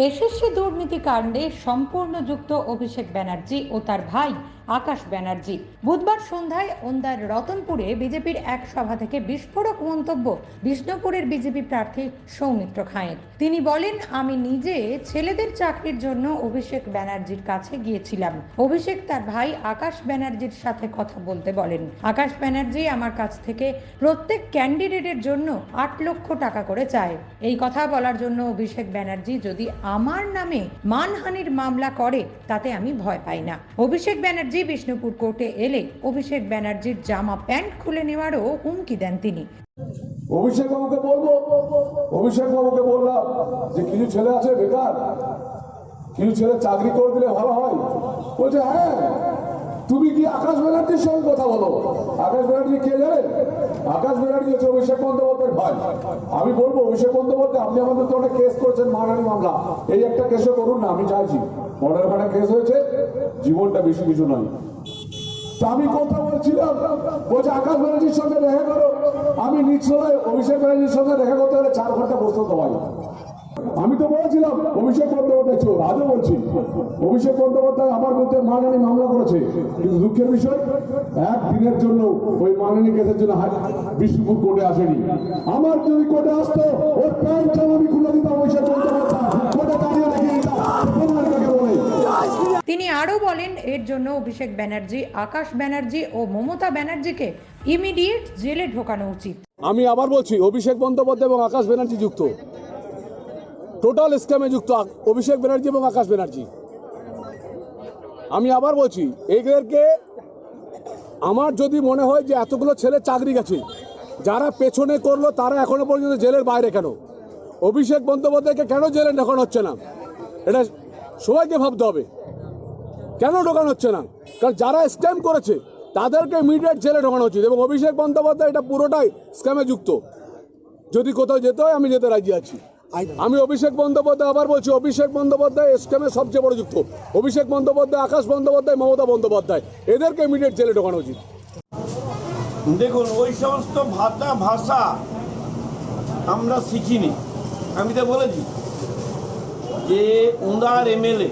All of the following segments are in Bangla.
এসএসসি দুর্নীতি কাণ্ডে সম্পূর্ণ যুক্ত অভিষেক ব্যানার্জি ও তার ভাই আকাশ ব্যানার্জি। বুধবার সন্ধ্যায় ওন্দার রতনপুরে বিজেপির এক সভা থেকে বিস্ফোরক মন্তব্য বিষ্ণুপুরের বিজেপি প্রার্থী সৌমিত্র খাঁয়ের। তিনি বলেন, আমি নিজে ছেলেদের চাকরির জন্য অভিষেক ব্যানার্জির কাছে গিয়েছিলাম। অভিষেক তার ভাই আকাশ ব্যানার্জির সাথে কথা বলতে বলেন। আকাশ ব্যানার্জি আমার কাছ থেকে প্রত্যেক ক্যান্ডিডেটের জন্য আট লক্ষ টাকা করে চায়। এই কথা বলার জন্য অভিষেক ব্যানার্জি যদি আমার নামে মানহানির মামলা করে, তাতে আমি ভয় পাই না। অভিষেক ব্যানার্জি বিষ্ণুপুর কোর্টে এলে অভিষেক ব্যানার্জির জামা প্যান্ট খুলে নেওয়ারও হুমকি দেন তিনি। অভিষেক বাবুকে বলব, অভিষেক বাবুকে বললাম যে, কিছু ছেলে আছে বেকার, কিছু ছেলে চাকরি করে দিলে ভালো হয়। বলছে হ্যাঁ তুমি কি আকাশ ব্যানার্জির সঙ্গে কথা বলো? আকাশ ব্যানার্জি কে আকাশ ব্যানার্জি হচ্ছে অভিষেক বন্দ্যোপাধ্যায়ের ভাই। আমি বলব, অভিষেক বন্দ্যোপাধ্যায়, আপনি আমাদের তো অনেক কেস করেছেন, মারানি মামলা। এই একটা কেসও করুন না, আমি চাইছি। মর্ডার কেস হয়েছে জীবনটা বেশি কিছু নয়। আমি কথা বলছিলাম, বলছে, আকাশ ব্যানার্জির সঙ্গে দেখা করো। আমি নিচতলায় অভিষেক ব্যানার্জির সঙ্গে দেখা করতে হলে চার ঘণ্টা বসতে ভাই আমি তো বলেছিলাম, অভিষেক বন্দ্যোপাধ্যায় চোর, আজও বলছি। অভিষেক বন্দ্যোপাধ্যায় আমার বিরুদ্ধে মানহানি মামলা করেছে। কিন্তু দুঃখের বিষয়, এক দিনের জন্য ওই মানহানি কেসের জন্য বিষ্ণুপুর কোর্টে আসেনি। আমার যদি কোর্টে আসতো, ওর প্যান্ট আমি খুলে দিতাম অভিষেক বন্দ্যোপাধ্যায়। তিনি আরও বলেন, এর জন্য অভিষেক ব্যানার্জি, আকাশ ব্যানার্জি ও মমতা ব্যানার্জিকে ইমিডিয়েট জেলে ঢোকানো উচিত। আমি আবার বলছি, অভিষেক বন্দ্যোপাধ্যায় এবং আকাশ ব্যানার্জি যুক্ত। টোটাল স্ক্যামে যুক্ত অভিষেক ব্যানার্জি এবং আকাশ ব্যানার্জি। আমি আবার বলছি, এদেরকে আমার যদি মনে হয় যে এতগুলো ছেলে চাকরি গেছে, যারা পেছনে করল তারা এখনও পর্যন্ত জেলের বাইরে কেন? অভিষেক বন্দ্যোপাধ্যায়কে কেন জেলে ঢোকানো হচ্ছে না? এটা সবাইকে ভাবতে হবে। কেন ঢোকানো হচ্ছে না? কারণ যারা স্ক্যাম করেছে তাদেরকে ইমিডিয়েট জেলে ঢোকানো উচিত এবং অভিষেক বন্দ্যোপাধ্যায় এটা পুরোটাই স্ক্যামে যুক্ত। যদি কোথাও যেতে হয় আমি যেতে রাজি আছি। আমি অভিষেক বন্দ্যোপাধ্যায় আবার বলছি অভিষেক বন্দ্যোপাধ্যায় স্ক্যামে সবচেয়ে বড় যুক্ত। অভিষেক বন্দ্যোপাধ্যায় আকাশ বন্দ্যোপাধ্যায় মমতা বন্দ্যোপাধ্যায় এদেরকে ইমিডিয়েট জেলে ঢোকানো উচিত। দেখুন ওই সমস্ত ভাষা ভাষা আমরা শিখিনি। আমি তো বলেছি যে উঁদার এমএলএ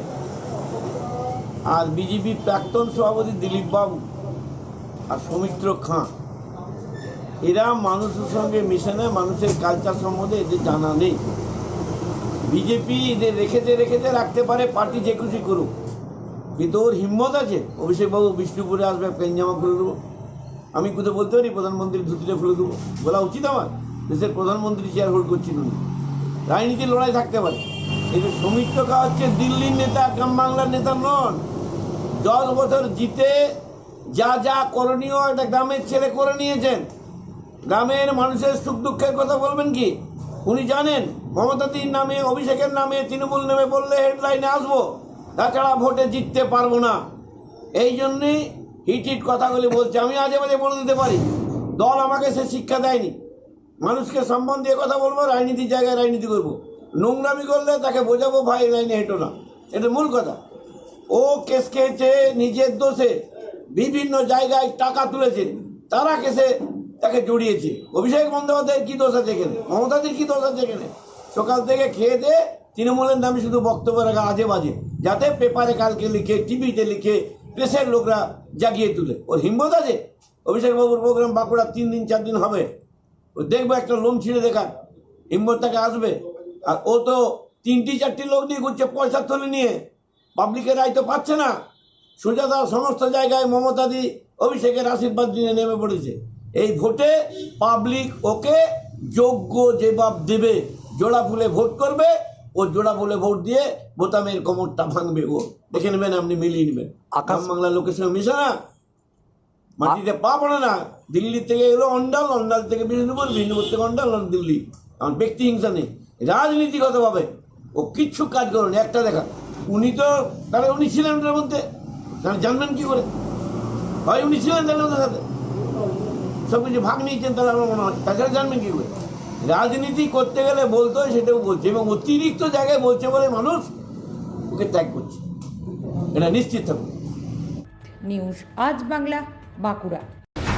আর বিজেপি প্রাক্তন সভাপতি দিলীপ বাবু আর সৌমিত্র খাঁ। এরা মানুষের সঙ্গে মিশে না মানুষের কালচার সম্বন্ধে এদের জানা নেই। বিজেপি এদের রেখেতে রেখেতে রাখতে পারে, পার্টি যে খুশি করুক। কিন্তু ওর হিম্মত আছে? অভিষেকবাবু বিষ্ণুপুরে আসবে পেঞ্জামা খুলে দেবো। আমি কোথাও বলতে পারি, প্রধানমন্ত্রীর ধুতিটা খুলে দেবো। বলা উচিত আমার, দেশের প্রধানমন্ত্রী চেয়ার হোল্ড করছিল উনি। রাজনীতির লড়াই থাকতে পারে। কিন্তু সৌমিত্র খা হচ্ছে দিল্লির নেতা, গ্রাম বাংলার নেতা নন। দশ বছর জিতে যা যা করণীয় একটা গ্রামের ছেলে করে নিয়েছেন। গ্রামের মানুষের সুখ দুঃখের কথা বলবেন কি? উনি জানেন, মমতাদির নামে, অভিষেকের নামে তৃণমূল নামে বললে হেডলাইনে আসব। তাছাড়া ভোটে জিততে পারব না। এই জন্যেই হিট হিট কথাগুলি বলছে। আমি আজে বাজে বলে দিতে পারি। দল আমাকে সে শিক্ষা দেয়নি। মানুষকে সম্মান দিয়ে কথা বলব, রাজনীতির জায়গায় রাজনীতি করব। নোংরামি করলে তাকে বোঝাবো ভাই লাইনে হেঁটো না। এটা মূল কথা। ও কেস খেয়েছে নিজের দোষে বিভিন্ন জায়গায় টাকা তুলেছে তারা কেসে তাকে জড়িয়েছে। অভিষেক বন্দ্যোপাধ্যায়ের কি দোষ আছে এখানে? মমতাদির কি দোষ আছে এখানে? সকাল থেকে খেয়ে দিয়ে তৃণমূলের নামে শুধু বক্তব্য রাখা আজে বাজে, যাতে পেপারে কালকে লিখে, টিভিতে লিখে, প্রেসের লোকরা জাগিয়ে তুলে। ওর হিম্মত আছে? অভিষেক বাবুর প্রোগ্রাম বাঁকুড়া তিন দিন, চার দিন হবে। ও দেখবে একটা লোম ছিঁড়ে দেখার, হিম্মত তাকে আসবে। আর ও তো তিনটি, চারটি লোক নিয়ে ঘুরছে পয়সা তুলে নিয়ে। পাবলিকের রায় তো পাচ্ছে না। সুজাতা সমস্ত জায়গায় মমতাদি অভিষেকের আশীর্বাদ নিয়ে নেমে পড়েছে। এই ভোটে পাবলিক ওকে যোগ্য জবাব দেবে। জোড়া ফুলে ভোট করবে ও জোড়া ফুলে ভোট দিয়ে বোতামের কোমরটা ভাঙবে ও। দেখে নেবেন আপনি মিলিয়ে নেবেন। আকাশ বাংলা লোকের সঙ্গে মিশে না। মাটিতে পা পড়ে না। দিল্লি থেকে এলো অন্ডাল অন্ডাল থেকে বিষ্ণুপুর বিষ্ণুপুর থেকে অন্ডাল দিল্লি। আমার ব্যক্তি হিংসা নেই। রাজনীতিগতভাবে ও কিচ্ছু কাজ করেনি একটা দেখা। উনি তো, তাহলে উনি ছিলেন ওটার মধ্যে। তাহলে জানবেন কি করে? হয় উনি ছিলেন তাহলে ওদের সাথে। সব কিছু ভাগ নিয়েছেন তাহলে আমার মনে হয়। তাছাড়া জানবেন কি করে? রাজনীতি করতে গেলে বলতে হয়, সেটাও বলছে। এবং অতিরিক্ত জায়গায় বলছে বলে মানুষ ওকে ত্যাগ করছে। এটা নিশ্চিত থাকুন নিউজ আজ বাংলা, বাঁকুড়া।